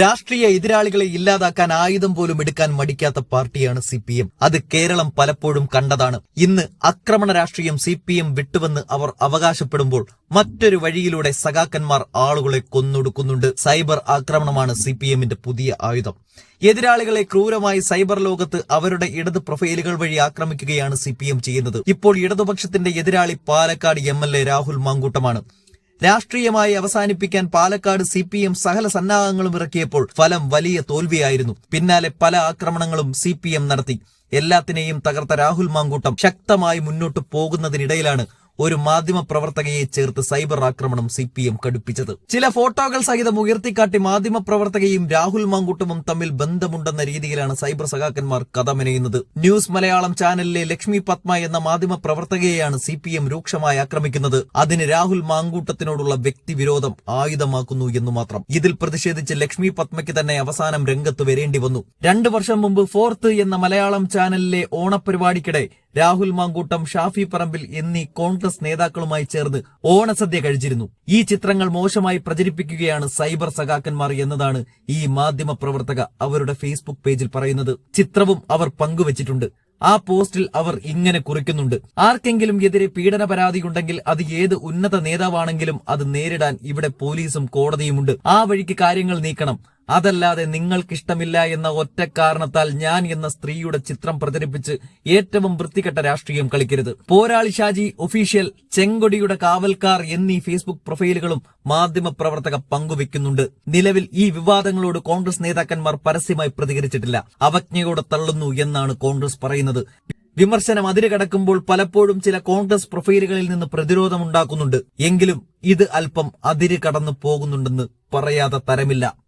രാഷ്ട്രീയ എതിരാളികളെ ഇല്ലാതാക്കാൻ ആയുധം പോലും എടുക്കാൻ മടിക്കാത്ത പാർട്ടിയാണ് സി പി എം. അത് കേരളം പലപ്പോഴും കണ്ടതാണ്. ഇന്ന് ആക്രമണ രാഷ്ട്രീയം സി പി എം വിട്ടുവെന്ന് അവർ അവകാശപ്പെടുമ്പോൾ മറ്റൊരു വഴിയിലൂടെ സഖാക്കന്മാർ ആളുകളെ കൊന്നൊടുക്കുന്നുണ്ട്. സൈബർ ആക്രമണമാണ് സി പി എമ്മിന്റെ പുതിയ ആയുധം. എതിരാളികളെ ക്രൂരമായി സൈബർ ലോകത്ത് അവരുടെ ഇടത് പ്രൊഫൈലുകൾ വഴി ആക്രമിക്കുകയാണ് സി പി എം ചെയ്യുന്നത്. ഇപ്പോൾ ഇടതുപക്ഷത്തിന്റെ എതിരാളി Palakkad M L A Rahul മാങ്കൂട്ടമാണ്. രാഷ്ട്രീയമായി അവസാനിപ്പിക്കാൻ പാലക്കാട് സി പി എം സകല സന്നാഹങ്ങളും ഇറക്കിയപ്പോൾ ഫലം വലിയ തോൽവിയായിരുന്നു. പിന്നാലെ പല ആക്രമണങ്ങളും സി നടത്തി. എല്ലാത്തിനെയും തകർത്ത രാഹുൽ മാങ്കൂട്ടം ശക്തമായി മുന്നോട്ട് പോകുന്നതിനിടയിലാണ് ഒരു മാധ്യമപ്രവർത്തകയെ ചേർത്ത് സൈബർ ആക്രമണം സി പി എം കടുപ്പിച്ചത്. ചില ഫോട്ടോകൾ സഹിതം ഉയർത്തിക്കാട്ടി മാധ്യമ പ്രവർത്തകയും രാഹുൽ മാങ്കൂട്ടവും തമ്മിൽ ബന്ധമുണ്ടെന്ന രീതിയിലാണ് സൈബർ സഖാക്കന്മാർ കഥമെനയുന്നത്. ന്യൂസ് മലയാളം ചാനലിലെ ലക്ഷ്മി പത്മ എന്ന മാധ്യമപ്രവർത്തകയെയാണ് സി പി എം രൂക്ഷമായി ആക്രമിക്കുന്നത്. അതിന് രാഹുൽ മാങ്കൂട്ടത്തിനോടുള്ള വ്യക്തിവിരോധം ആയുധമാക്കുന്നു എന്ന് മാത്രം. ഇതിൽ പ്രതിഷേധിച്ച് ലക്ഷ്മി പത്മയ്ക്ക് തന്നെ അവസാനം രംഗത്ത് വരേണ്ടി വന്നു. രണ്ടു വർഷം മുമ്പ് ഫോർത്ത് എന്ന മലയാളം ചാനലിലെ ഓണപരിപാടിക്കിടെ രാഹുൽ മാങ്കൂട്ടം ഷാഫി പറമ്പിൽ എന്നീ കോൺഗ്രസ് നേതാക്കളുമായി ചേർന്ന് ഓണസദ്യ കഴിച്ചിരുന്നു. ഈ ചിത്രങ്ങൾ മോശമായി പ്രചരിപ്പിക്കുകയാണ് സൈബർ സഖാക്കന്മാർ എന്നതാണ് ഈ മാധ്യമ പ്രവർത്തക അവരുടെ ഫേസ്ബുക്ക് പേജിൽ പറയുന്നത്. ചിത്രവും അവർ പങ്കുവച്ചിട്ടുണ്ട്. ആ പോസ്റ്റിൽ അവർ ഇങ്ങനെ കുറിക്കുന്നുണ്ട്. ആർക്കെങ്കിലും എതിരെ പീഡന പരാതിയുണ്ടെങ്കിൽ അത് ഏത് ഉന്നത നേതാവാണെങ്കിലും അത് നേരിടാൻ ഇവിടെ പോലീസും കോടതിയുമുണ്ട്. ആ വഴിക്ക് കാര്യങ്ങൾ നീക്കണം. അതല്ലാതെ നിങ്ങൾക്കിഷ്ടമില്ല എന്ന ഒറ്റ കാരണത്താൽ ഞാൻ എന്ന സ്ത്രീയുടെ ചിത്രം പ്രചരിപ്പിച്ച് ഏറ്റവും വൃത്തികെട്ട രാഷ്ട്രീയം കളിക്കരുത്. പോരാളി ഷാജി ഒഫീഷ്യൽ ചെങ്കൊടിയുടെ കാവൽക്കാർ എന്നീ ഫേസ്ബുക്ക് പ്രൊഫൈലുകളും മാധ്യമ പ്രവർത്തകർ പങ്കുവെക്കുന്നുണ്ട് നിലവിൽ ഈ വിവാദങ്ങളോട് കോൺഗ്രസ് നേതാക്കന്മാർ പരസ്യമായി പ്രതികരിച്ചിട്ടില്ല. അവജ്ഞയോടെ തള്ളുന്നു എന്നാണ് കോൺഗ്രസ് പറയുന്നത്. വിമർശനം അതിരുകടക്കുമ്പോൾ പലപ്പോഴും ചില കോൺഗ്രസ് പ്രൊഫൈലുകളിൽ നിന്ന് പ്രതിരോധമുണ്ടാക്കുന്നുണ്ട്. എങ്കിലും ഇത് അല്പം അതിര് കടന്നു പോകുന്നുണ്ടെന്ന് പറയാതെ തരമില്ല.